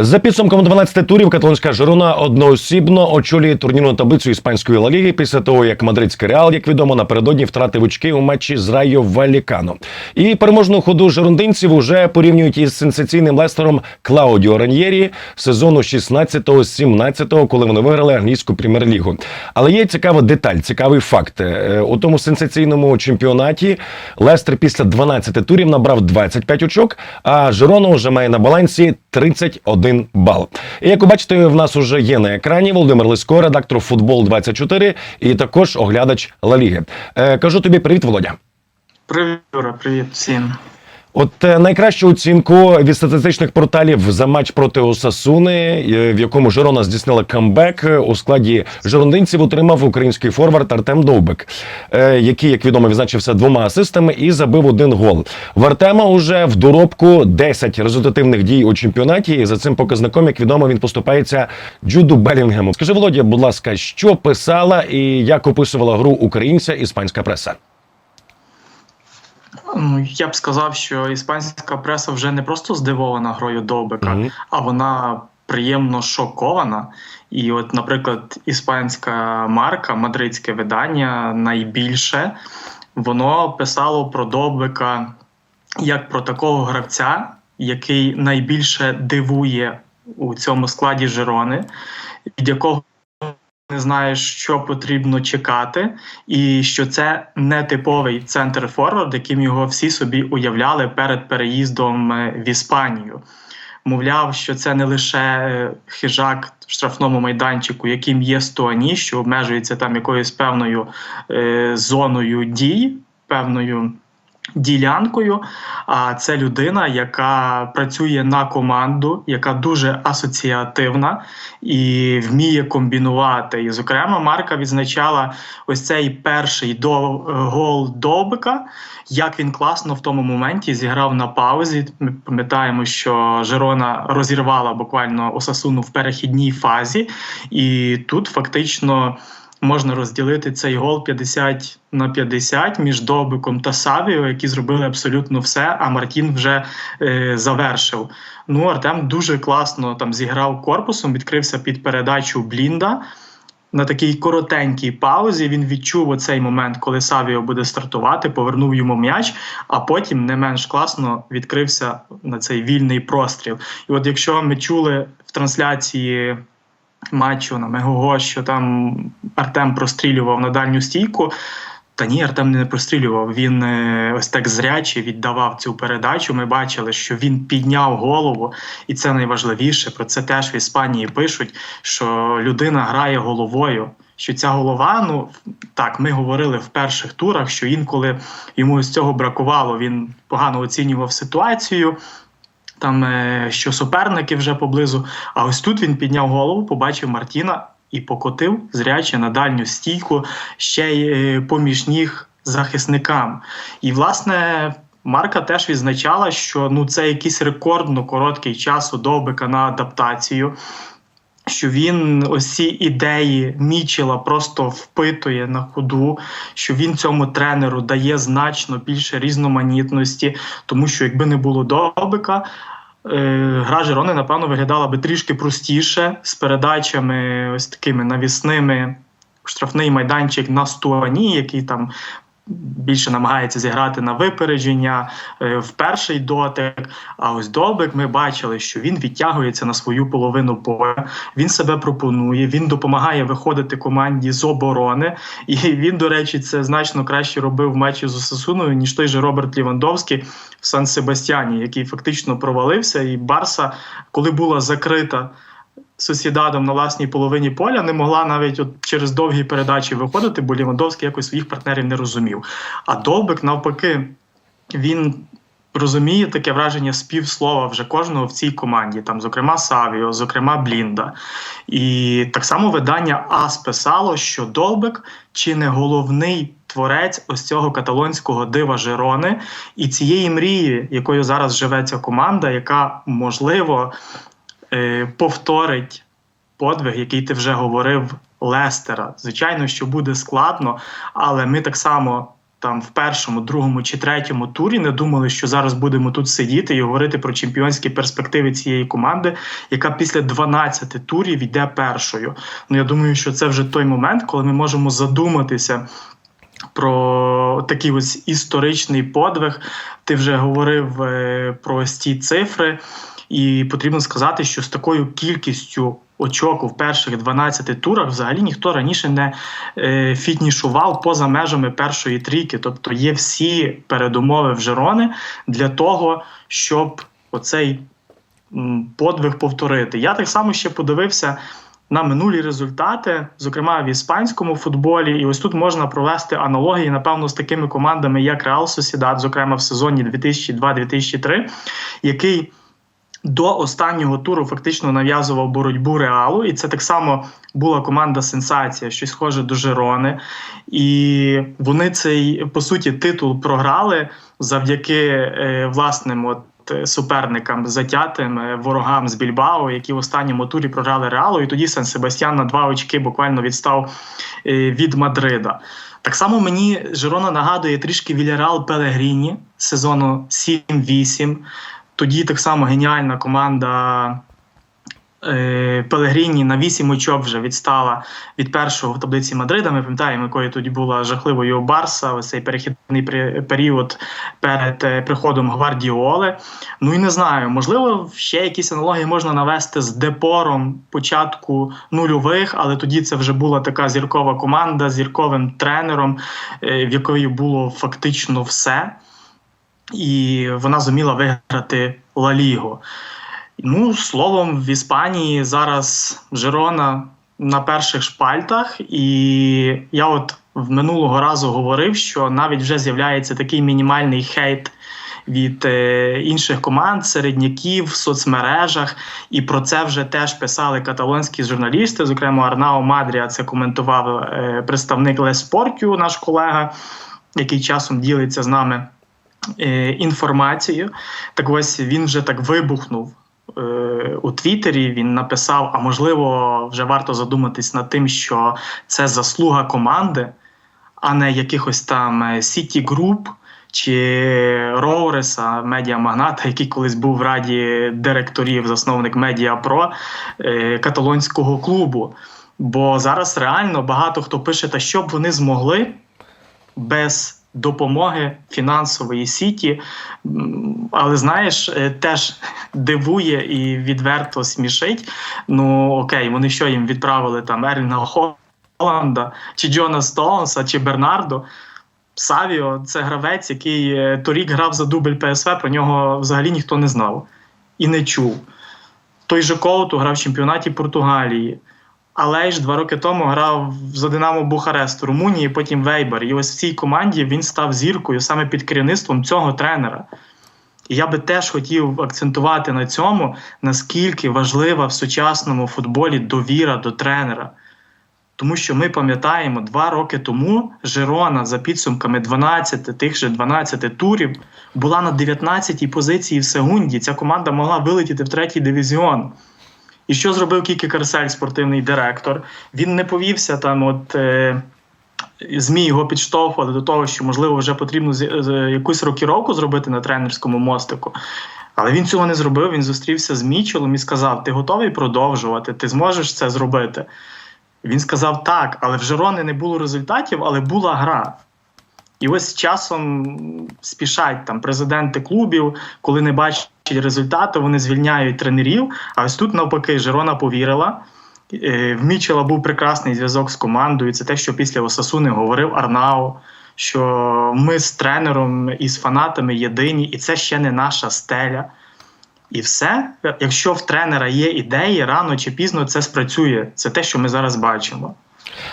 За підсумком 12 турів каталонська Жирона одноосібно очолює турнірну таблицю іспанської Ла Ліги після того, як мадридський Реал, як відомо, напередодні втратив очки у матчі з Райо Валікано. І переможну ходу жирондинців уже порівнюють із сенсаційним лестером Клаудіо Раньєрі сезону 16-17, коли вони виграли англійську прем'єр-лігу. Але є цікава деталь, цікавий факт. Е, У тому сенсаційному чемпіонаті Лестер після 12 турів набрав 25 очок, а Жирона вже має на балансі 31 бал. І як ви бачите, в нас уже є на екрані Володимир Лисько, редактор Футбол 24 і також оглядач Ла Ліги. Е, кажу тобі привіт, Володя. Привіт, Юра, привіт всім. От е, найкращу оцінку від статистичних порталів за матч проти Осасуни, е, в якому Жирона здійснила камбек е, у складі жирондинців, отримав український форвард Артем Довбик, який, як відомо, відзначився двома асистами і забив один гол. В Артема уже в доробку 10 результативних дій у чемпіонаті. І за цим показником, як відомо, він поступається Джуду Белінгему. Скажи, Володя, будь ласка, що писала і як описувала гру українця іспанська преса? Ну, я б сказав, що іспанська преса вже не просто здивована грою Довбика, Мгм. а вона приємно шокована. І, от, наприклад, іспанська марка, мадридське видання найбільше, воно писало про Довбика як про такого гравця, який найбільше дивує у цьому складі Жирони, від якого не знаєш, що потрібно чекати, і що це не типовий центр форвард, яким його всі собі уявляли перед переїздом е, в Іспанію. Мовляв, що це не лише е, хижак в штрафному майданчику, яким є Стуані, що обмежується там якоюсь певною е, зоною дій, певною ділянкою. А це людина, яка працює на команду, яка дуже асоціативна і вміє комбінувати. І, зокрема, Марка відзначала ось цей перший до, гол Довбика, як він класно в тому моменті зіграв на паузі. Ми пам'ятаємо, що Жерона розірвала буквально Осасуну в перехідній фазі, і тут фактично. Можна розділити цей гол 50 на 50 між Довбиком та Савіо, які зробили абсолютно все. А Мартін вже е, завершив. Ну Артем дуже класно там зіграв корпусом, відкрився під передачу Блінда. На такій коротенькій паузі він відчув оцей момент, коли Савіо буде стартувати, повернув йому м'яч, а потім не менш класно відкрився на цей вільний простріл. І от якщо ми чули в трансляції матчу на Мегого, що там Артем прострілював на дальню стійку. Та ні, Артем не прострілював. Він е, ось так зряче віддавав цю передачу. Ми бачили, що він підняв голову, і це найважливіше. Про це теж в Іспанії пишуть, що людина грає головою. Що ця голова, ну так, ми говорили в перших турах, що інколи йому ось цього бракувало. Він погано оцінював ситуацію там е, що суперники вже поблизу. А ось тут він підняв голову, побачив Мартіна і покотив зряче на дальню стійку ще й е, поміж ніг захисникам. І, власне. Марка теж відзначала, що ну це якийсь рекордно короткий час у на адаптацію, що він ці ідеї Мічела просто впитує на ходу, що він цьому тренеру дає значно більше різноманітності, тому що якби не було Довбика, е, гра Жирони, напевно, виглядала би трішки простіше з передачами ось такими навісними. Штрафний майданчик на Стуані, який там більше намагається зіграти на випередження е, в перший дотик. А ось Довбик ми бачили, що він відтягується на свою половину поля. Він себе пропонує, він допомагає виходити команді з оборони. І він, до речі, це значно краще робив в матчі з Осасуною, ніж той же Роберт Лівандовський в Сан Себастьяні, який фактично провалився. І Барса, коли була закрита. Сусідадом на власній половині поля не могла навіть от через довгі передачі виходити, бо Лівандовський якось своїх партнерів не розумів. А Довбик, навпаки, він розуміє таке враження співслова вже кожного в цій команді, там, зокрема, Савіо, зокрема, Блінда. І так само видання АС писало, що Довбик чи не головний творець ось цього каталонського дива Жерони і цієї мрії, якою зараз живе ця команда, яка можливо повторить подвиг, який ти вже говорив Лестера. Звичайно, що буде складно, але ми так само там в першому, другому чи третьому турі не думали, що зараз будемо тут сидіти і говорити про чемпіонські перспективи цієї команди, яка після 12 турів йде першою. Ну я думаю, що це вже той момент, коли ми можемо задуматися. Про такий ось історичний подвиг. Ти вже говорив е, про ці цифри, і потрібно сказати, що з такою кількістю очок у перших 12 турах взагалі ніхто раніше не е, фітнішував поза межами першої трійки. Тобто є всі передумови в Жерони для того, щоб оцей подвиг повторити. Я так само ще подивився на минулі результати, зокрема в іспанському футболі. І ось тут можна провести аналогії, напевно, з такими командами, як Реал Сосідат, зокрема в сезоні 2002-2003, який до останнього туру фактично нав'язував боротьбу реалу, і це так само була команда Сенсація, щось схоже до Жерони. І вони цей по суті титул програли завдяки е, власним от. е, Суперникам затятим е, ворогам з Більбао, які в останньому турі програли Реалу, і тоді Сан Себастьян на два очки буквально відстав від Мадрида. Так само мені Жерона нагадує трішки Вільяреал Пелегріні сезону 7-8. Тоді так само геніальна команда Пелегріні на 8 очок вже відстала від першого в таблиці Мадрида. Ми пам'ятаємо, якою тоді була жахливою Барса, ось цей перехідний період перед е, приходом Гвардіоли. Ну і не знаю, можливо, ще якісь аналогії можна навести з депором початку нульових, але тоді це вже була така зіркова команда з зірковим тренером, е, в якої було фактично все і вона зуміла виграти Ла Лігу. Ну, словом, в Іспанії зараз Жерона на перших шпальтах, і я от в минулого разу говорив, що навіть вже з'являється такий мінімальний хейт. Від е, інших команд, середняків в соцмережах, і про це вже теж писали каталонські журналісти. Зокрема, Арнао Мадрія це коментував е, представник Леспортю, наш колега, який часом ділиться з нами інформацію. Так ось він вже так вибухнув е, у Твіттері. Він написав: а можливо, вже варто задуматись над тим, що це заслуга команди, а не якихось там е, City Group чи Роуреса, медіамагната, який колись був в раді директорів, засновник Медіапро е, каталонського клубу. Бо зараз реально багато хто пише, та що б вони змогли без допомоги фінансової сіті. Але знаєш, е, теж дивує і відверто смішить. Ну окей, вони що їм відправили там Ерлінга Холланда, чи Джона Стоунса, чи Бернардо. Савіо це гравець, який е, торік грав за дубль ПСВ, про нього взагалі ніхто не знав і не чув. Той же Коуту грав в чемпіонаті Португалії. Але ж два роки тому грав за Динамо Бухарест Румунії, потім Вейбер. І ось в цій команді він став зіркою саме під керівництвом цього тренера. І я би теж хотів акцентувати на цьому, наскільки важлива в сучасному футболі довіра до тренера. Тому що ми пам'ятаємо, два роки тому Жерона за підсумками 12 тих же 12 турів була на 19-й позиції в Сегунді. Ця команда могла вилетіти в третій дивізіон. І що зробив Кікі Карсель, спортивний директор? Він не повівся там, от е, ЗМІ його підштовхували до того, що можливо вже потрібно з, якусь рокіровку зробити на тренерському мостику. Але він цього не зробив. Він зустрівся з Мічелом і сказав: Ти готовий продовжувати? Ти зможеш це зробити? Він сказав так, але в Жерони не було результатів, але була гра. І ось часом спішать там президенти клубів, коли не бачать результату, вони звільняють тренерів. А ось тут навпаки Жерона повірила. Е, В Мічела був прекрасний зв'язок з командою. Це те, що після Осасуни говорив Арнао, що ми з тренером і з фанатами єдині, і це ще не наша стеля. І все, якщо в тренера є ідеї, рано чи пізно це спрацює. Це те, що ми зараз бачимо.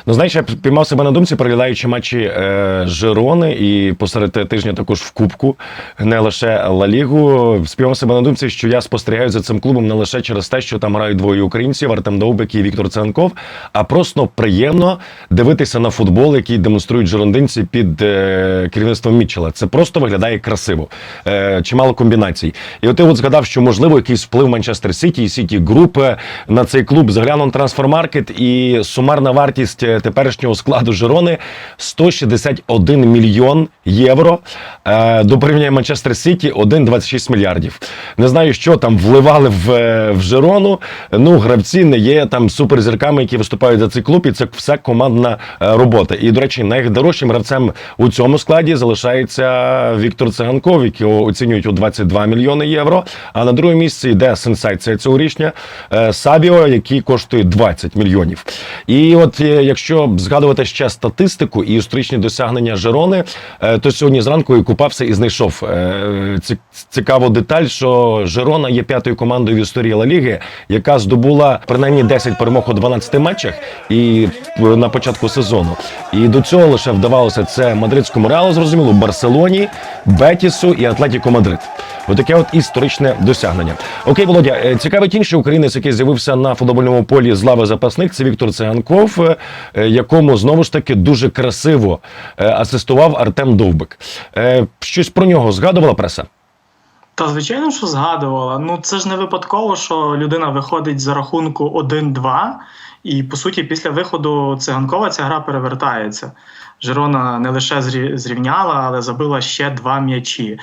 Ну, знаєш, я піймав себе на думці, переглядаючи матчі е, Жирони і посеред тижня також в Кубку, не лише Ла Лігу. Спіймав себе на думці, що я спостерігаю за цим клубом не лише через те, що там грають двоє українців Артем Довбик і Віктор Ценков, а просто приємно дивитися на футбол, який демонструють жирондинці під е, керівництвом Мітчела. Це просто виглядає красиво. Е, чимало комбінацій. І от ти от згадав, що можливо якийсь вплив Манчестер Сіті і Сіті Груп на цей клуб. Заглянув на трансфермаркет і сумарна вартість вартість е, теперішнього складу Жирони 161 мільйон євро. Е, До порівняння Манчестер Сіті 1,26 мільярдів. Не знаю, що там вливали в, е, в Жирону. Ну, гравці не є там суперзірками, які виступають за цей клуб, і це все командна робота. І, до речі, найдорожчим гравцем у цьому складі залишається Віктор Циганков, якого оцінюють у 22 мільйони євро. А на другому місці йде сенсація е, Сабіо, який коштує 20 мільйонів. І от якщо згадувати ще статистику і історичні досягнення Жерони, е, то сьогодні зранку я купався і знайшов е, цікаву деталь, що Жерона є п'ятою командою в історії Ла Ліги, яка здобула принаймні 10 перемог у 12 матчах і е, на початку сезону. І до цього лише вдавалося це мадридському реалу, зрозуміло, Барселоні, Бетісу і Атлетіко Мадрид. Отаке от історичне досягнення. Окей, Володя, е, цікавить інший українець, який з'явився на футбольному полі з лави запасних. Це Віктор Циганков, е, е, якому знову ж таки дуже красиво асистував Артем Довбик. Щось про нього згадувала преса? Та звичайно, що згадувала. Ну це ж не випадково, що людина виходить за рахунку 1-2, і по суті, після виходу циганкова ця гра перевертається. Жирона не лише зрівняла, але забила ще два м'ячі.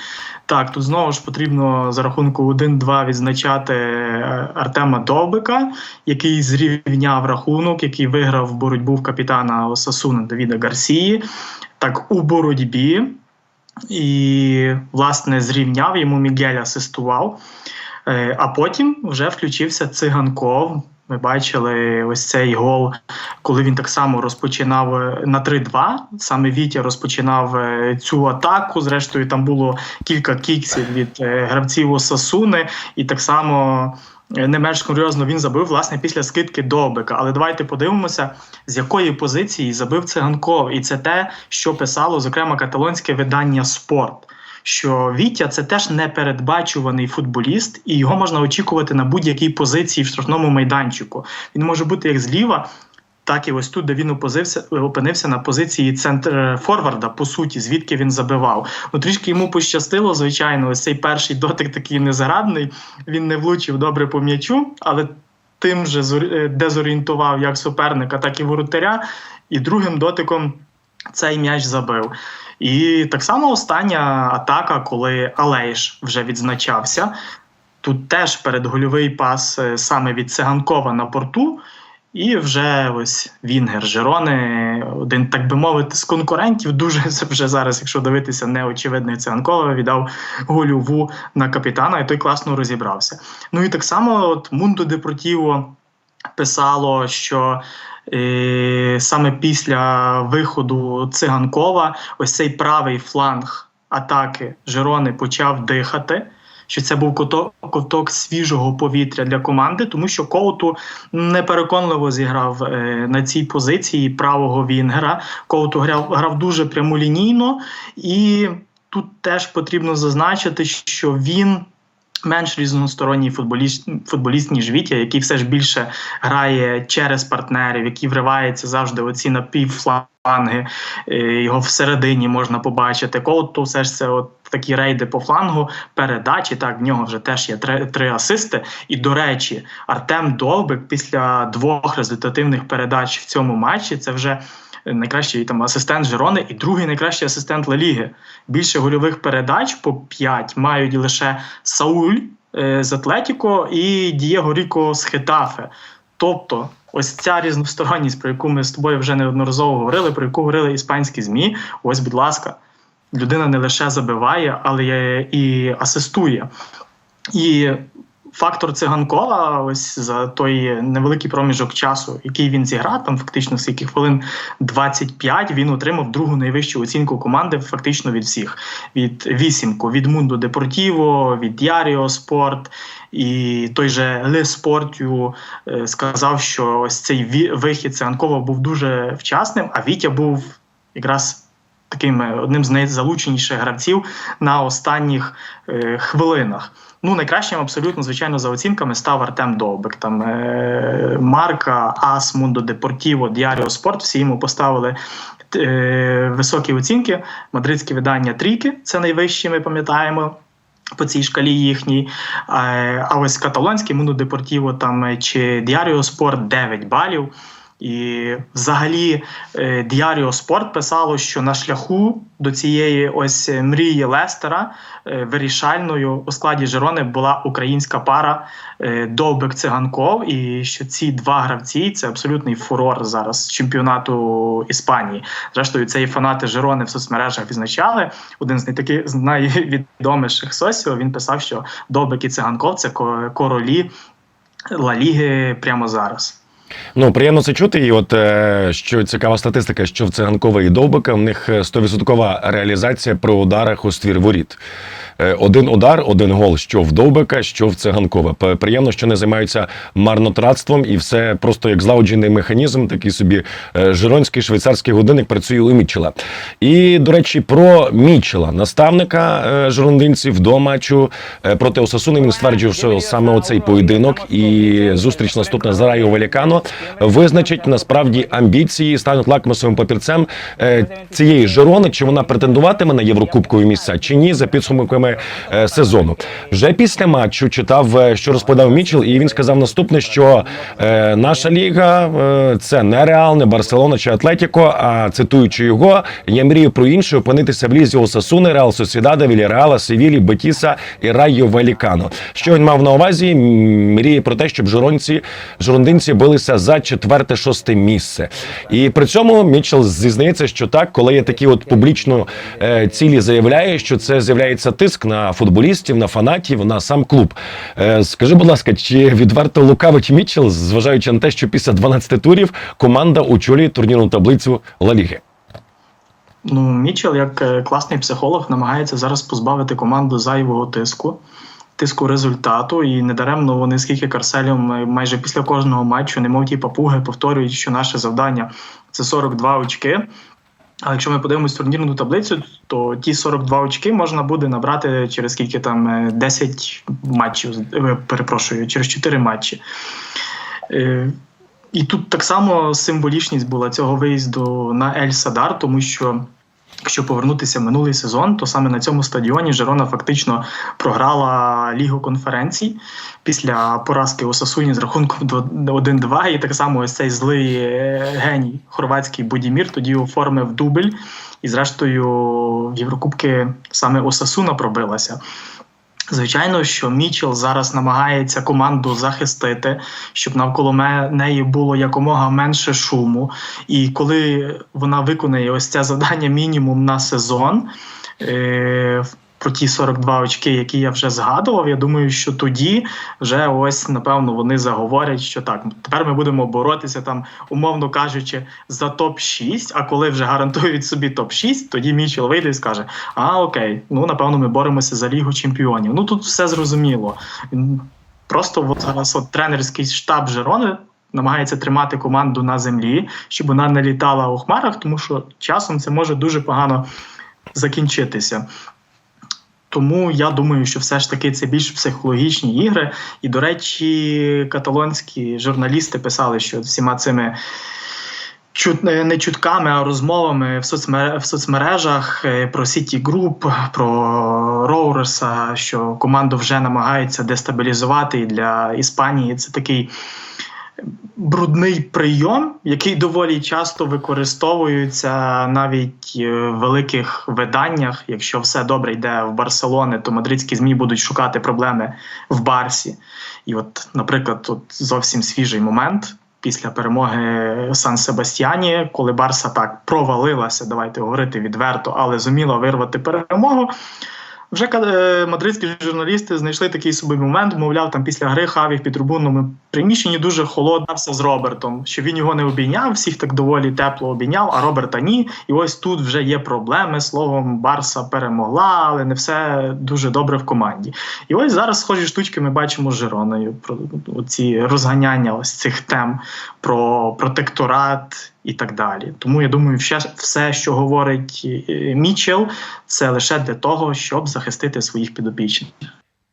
Так, тут знову ж потрібно за рахунку 1-2 відзначати е, Артема Довбика, який зрівняв рахунок, який виграв боротьбу в капітана Осасуна Давіда Гарсії. Так, у боротьбі і, власне, зрівняв йому Мігель асистував. Е, А потім вже включився циганков. Ми бачили ось цей гол, коли він так само розпочинав е, на 3-2. Саме Вітя розпочинав е, цю атаку. Зрештою, там було кілька кіксів від е, гравців Осасуни, і так само не менш курйозно він забив власне після скидки Довбика. Але давайте подивимося, з якої позиції забив циганков. І це те, що писало зокрема каталонське видання Спорт. Що Вітя це теж непередбачуваний футболіст, і його можна очікувати на будь-якій позиції в штрафному майданчику. Він може бути як зліва, так і ось тут, де він опозився, опинився на позиції центр форварда, по суті, звідки він забивав. Ну трішки йому пощастило, звичайно, ось цей перший дотик такий незарадний. Він не влучив добре по м'ячу, але тим же е, дезорієнтував як суперника, так і воротаря. І другим дотиком цей м'яч забив. І так само остання атака, коли Алейш вже відзначався. Тут теж передгольовий пас е, саме від Циганкова на порту. І вже ось Вінгер Жерони, один, так би мовити, з конкурентів, дуже вже зараз, якщо дивитися, неочевидний Циганкова, віддав гольову на капітана, і той класно розібрався. Ну і так само, от Мунду Депортіво писало, що саме після виходу циганкова ось цей правий фланг атаки Жерони почав дихати. Що це був коток, коток свіжого повітря для команди, тому що Коуту непереконливо зіграв е, на цій позиції правого Вінгера. Коуту грав, грав дуже прямолінійно, і тут теж потрібно зазначити, що він менш різносторонній футболіст, футболіст, ніж Вітя, який все ж більше грає через партнерів, який вривається завжди оці напівфланги, е, його всередині можна побачити. Коуту все ж це от такі рейди по флангу, передачі. Так, в нього вже теж є три, три асисти. І, до речі, Артем Довбик після двох результативних передач в цьому матчі це вже. Найкращий там асистент Жерони і другий найкращий асистент Ла Ліги. Більше гольових передач по 5 мають лише Сауль е, з Атлетіко і Дієго Ріко з Хетафе. Тобто, ось ця різносторонність, про яку ми з тобою вже неодноразово говорили, про яку говорили іспанські ЗМІ. Ось, будь ласка, людина не лише забиває, але і асистує. І фактор циганкова, ось за той невеликий проміжок часу, який він зіграв, там фактично скільки хвилин 25, він отримав другу найвищу оцінку команди, фактично від всіх: від вісімку, від Мунду Депортіво, від Діаріо Спорт. І той же Ле Спортю сказав, що ось цей вихід Циганкова був дуже вчасним, а Вітя був якраз таким одним з найзалученіших гравців на останніх е, хвилинах. Ну, найкращим абсолютно, звичайно, за оцінками став Артем Довбик. Там е, Марка, Ас, Мундо Депортіво, Діаріо Спорт, всі йому поставили е, високі оцінки. Мадридське видання Трійки, це найвищі, ми пам'ятаємо. По цій шкалі їхній. Е, А ось каталонський Мундо Депортіво там е, чи Діаріо Спорт 9 балів. І взагалі е, Діаріо Спорт писало, що на шляху до цієї ось е, мрії Лестера е, вирішальною у складі Жирони була українська пара е, Довбек Циганков, і що ці два гравці це абсолютний фурор зараз чемпіонату Іспанії. Зрештою, це і фанати Жирони в соцмережах відзначали. Один з найтаких з найвідоміших сосів він писав, що Довбек і Циганков це ко- королі Ла Ліги прямо зараз. Ну, приємно це чути. І от е, що цікава статистика, що в циганкова і довбика в них е, 100% реалізація при ударах у ствір воріт. Е, Один удар, один гол, що в довбика, що в циганкова. Приємно, що не займаються марнотратством, і все просто як злагоджений механізм, такий собі е, жиронський швейцарський годинник працює у Мічела. І до речі, про Мічела, наставника е, жирондинців до матчу е, проти Осасуни. Він стверджував, що саме оцей поєдинок і зустріч наступна з Райо Валікано визначить насправді амбіції, стануть лакмусовим папірцем е, цієї Жирони, чи вона претендуватиме на єврокубкові місця, чи ні, за підсумками е, сезону. Вже після матчу читав, е, що розповідав Мічел, і він сказав наступне: що наша ліга це не Реал, не Барселона чи Атлетіко. А цитуючи його, я мрію про інше опинитися в лізі Осасуни, Реал Сосідада, Вільяреала, Севілі, Бетіса і Райо Валікано. Що він мав на увазі? Мріє про те, щоб жиронці, жирондинці билися за четверте-шосте місце. І при цьому Мічел зізнається, що так, коли є такі от публічно е, цілі заявляє, що це з'являється тиск на футболістів, на фанатів, на сам клуб. Е, скажи, будь ласка, чи відверто лукавить Мічел, зважаючи на те, що після 12 турів команда очолює турнірну таблицю Ла Ліги? Ну, Мічел, як е, класний психолог, намагається зараз позбавити команду зайвого тиску, тиску результату. І недаремно вони скільки карселем е, майже після кожного матчу, немов ті папуги, повторюють, що наше завдання це 42 очки. А якщо ми подивимось турнірну таблицю, то ті 42 очки можна буде набрати через скільки там е, 10 матчів, е, перепрошую, через 4 матчі. Е, І тут так само символічність була цього виїзду на Ель Садар, тому що. Якщо повернутися в минулий сезон, то саме на цьому стадіоні Жерона фактично програла Лігу конференцій після поразки у Сасуні з рахунком 1-2. І так само ось цей злий е, геній хорватський Будімір тоді оформив дубль. І, зрештою, в Єврокубки саме Осасуна пробилася. Звичайно, що Мічел зараз намагається команду захистити, щоб навколо неї було якомога менше шуму. І коли вона виконає ось це завдання мінімум на сезон. Про ті 42 очки, які я вже згадував. Я думаю, що тоді вже ось напевно вони заговорять, що так, тепер ми будемо боротися там, умовно кажучи, за топ 6 А коли вже гарантують собі топ 6 тоді Мічел вийде і скаже: А окей, ну напевно, ми боремося за Лігу Чемпіонів. Ну тут все зрозуміло. Просто от зараз от тренерський штаб Жерони намагається тримати команду на землі, щоб вона не літала у хмарах, тому що часом це може дуже погано закінчитися. Тому я думаю, що все ж таки це більш психологічні ігри. І, до речі, каталонські журналісти писали, що всіма цими чут, е, не чутками, а розмовами в, соцмер... в соцмережах е, про Сіті Груп, про Роуреса, що команду вже намагаються дестабілізувати і для Іспанії. Це такий брудний прийом, який доволі часто використовується навіть е, в великих виданнях. Якщо все добре йде в Барселони, то мадридські змі будуть шукати проблеми в Барсі. І, от, наприклад, тут зовсім свіжий момент. Після перемоги Сан Себастьяні, коли Барса так провалилася, давайте говорити відверто, але зуміла вирвати перемогу. Вже е, мадридські журналісти знайшли такий собі момент, мовляв, там після гри Хаві в підтрибунному приміщенні дуже холодно все з Робертом, що він його не обійняв, всіх так доволі тепло обійняв, а Роберта ні. І ось тут вже є проблеми. Словом, Барса перемогла, але не все дуже добре в команді. І ось зараз схожі штучки ми бачимо з Жироною про ці розганяння ось цих тем про протекторат і так далі. Тому я думаю, все, що говорить е, Мічел, це лише для того, щоб захистити своїх підопічних.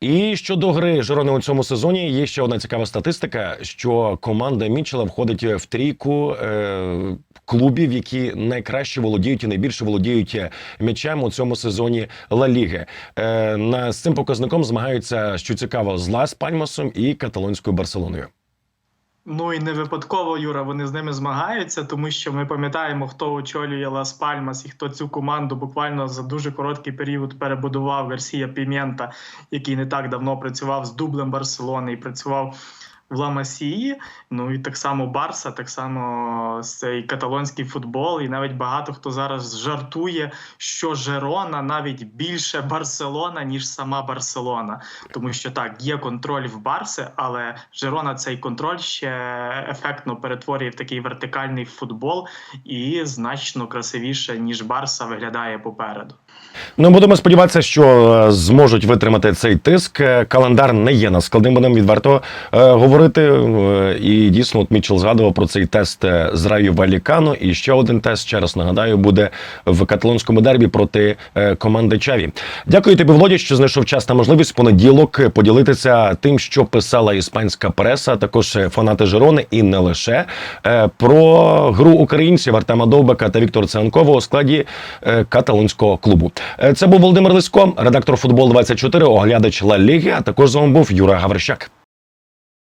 І щодо гри Жирони у цьому сезоні є ще одна цікава статистика, що команда Мічела входить в трійку е, клубів, які найкраще володіють і найбільше володіють м'ячем у цьому сезоні Ла Ліги. Е, на з цим показником змагаються, що цікаво, з Лас Пальмасом і каталонською Барселоною. Ну і не випадково, Юра, вони з ними змагаються, тому що ми пам'ятаємо, хто очолює Лас Пальмас і хто цю команду буквально за дуже короткий період перебудував Гарсія Пімента, який не так давно працював з дублем Барселони і працював в Ламасії. Ну і так само Барса, так само цей каталонський футбол. І навіть багато хто зараз жартує, що Жерона навіть більше Барселона, ніж сама Барселона. Тому що так, є контроль в Барси, але Жерона цей контроль ще ефектно перетворює в такий вертикальний футбол і значно красивіше, ніж Барса виглядає попереду. Ну, будемо сподіватися, що е, зможуть витримати цей тиск. Е, Календар не є наскладним, будемо відверто е, говорити. Е, І дійсно, от Мічел згадував про цей тест з Раю Валікано. І ще один тест, ще раз нагадаю, буде в каталонському дербі проти команди Чаві. Дякую тобі, Володя, що знайшов час та можливість в понеділок поділитися тим, що писала іспанська преса, також фанати Жирони, і не лише е, про гру українців Артема Довбека та Віктора Циганкова у складі каталонського клубу. Е, Це був Володимир Лисько, редактор футбол 24 оглядач Ла Ліги, а також з вами був Юра Гаврищак.